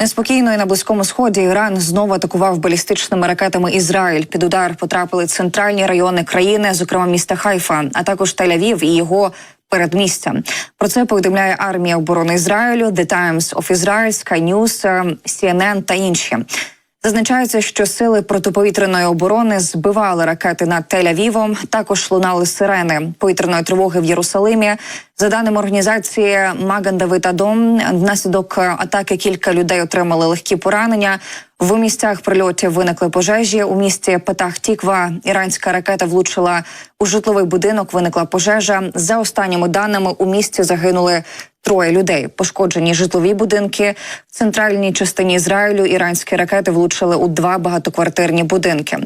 Неспокійно і на близькому сході Іран знову атакував балістичними ракетами Ізраїль. Під удар потрапили центральні райони країни, зокрема міста Хайфа, а також Тель-Авів і його передмістя. Про це повідомляє армія оборони Ізраїлю, The Times of Israel, Sky News, е, CNN та інші. Зазначається, що сили протиповітряної оборони збивали ракети над Тель-Авівом. Також лунали сирени повітряної тривоги в Єрусалимі. За даними організації Маган Давид Адом, внаслідок атаки кілька людей отримали легкі поранення. В місцях прильотів виникли пожежі. У місті Петах Тіква іранська ракета влучила у житловий будинок. Виникла пожежа. За останніми даними у місті загинули троє людей. Пошкоджені житлові будинки в центральній частині Ізраїлю. Іранські ракети влучили у два багатоквартирні будинки.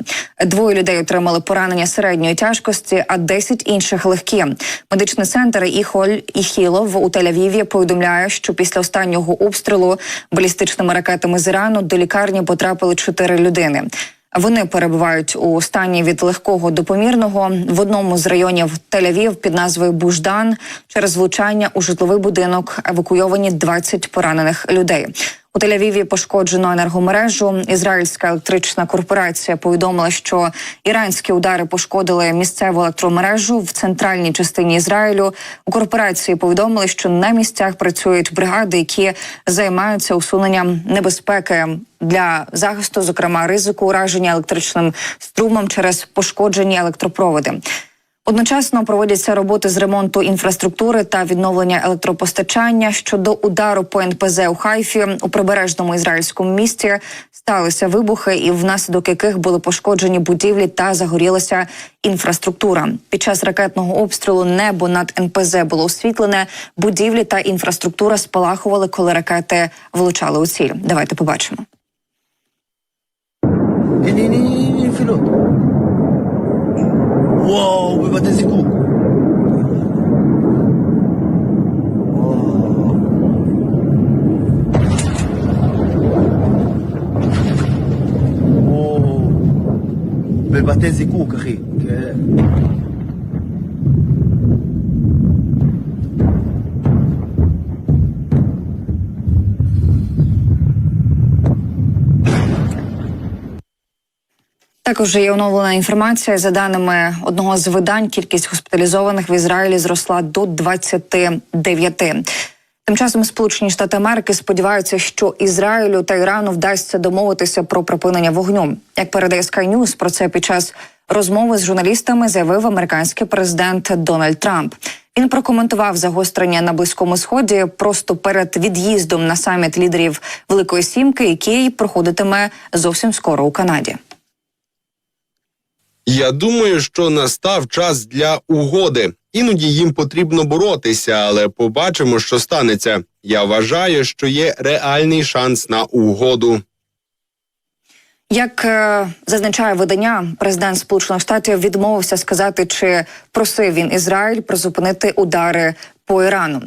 Двоє людей отримали поранення середньої тяжкості, а 10 інших легкі. Медичний центр Іхоль Іхілов у Тель-Авіві повідомляє, що після останнього обстрілу балістичними ракетами з Ірану до лікарні потрапили чотири людини. Вони перебувають у стані від легкого до помірного в одному з районів Тель-Авів під назвою Буждан. Через влучання у житловий будинок евакуйовані 20 поранених людей. У Тель-Авіві пошкоджено енергомережу. Ізраїльська електрична корпорація повідомила, що іранські удари пошкодили місцеву електромережу в центральній частині Ізраїлю. У корпорації повідомили, що на місцях працюють бригади, які займаються усуненням небезпеки для захисту, зокрема ризику ураження електричним струмом через пошкоджені електропроводи. Одночасно проводяться роботи з ремонту інфраструктури та відновлення електропостачання щодо удару по НПЗ у Хайфі у прибережному ізраїльському місті. Сталися вибухи, і внаслідок яких були пошкоджені будівлі та загорілася інфраструктура. Під час ракетного обстрілу небо над НПЗ було освітлене. Будівлі та інфраструктура спалахували, коли ракети влучали у ціль. Давайте побачимо. וואו, בבתי זיקוק. בבתי זיקוק, אחי. כן. Також є оновлена інформація. За даними одного з видань, кількість госпіталізованих в Ізраїлі зросла до 29. Тим часом Сполучені Штати Америки сподіваються, що Ізраїлю та Ірану вдасться домовитися про припинення вогню. Як передає Sky News, про це під час розмови з журналістами заявив американський президент Дональд Трамп. Він прокоментував загострення на близькому сході просто перед від'їздом на саміт лідерів Великої Сімки, який проходитиме зовсім скоро у Канаді. Я думаю, що настав час для угоди. Іноді їм потрібно боротися, але побачимо, що станеться. Я вважаю, що є реальний шанс на угоду. Як е, зазначає видання, президент Сполучених Штатів відмовився сказати, чи просив він Ізраїль призупинити удари по Ірану.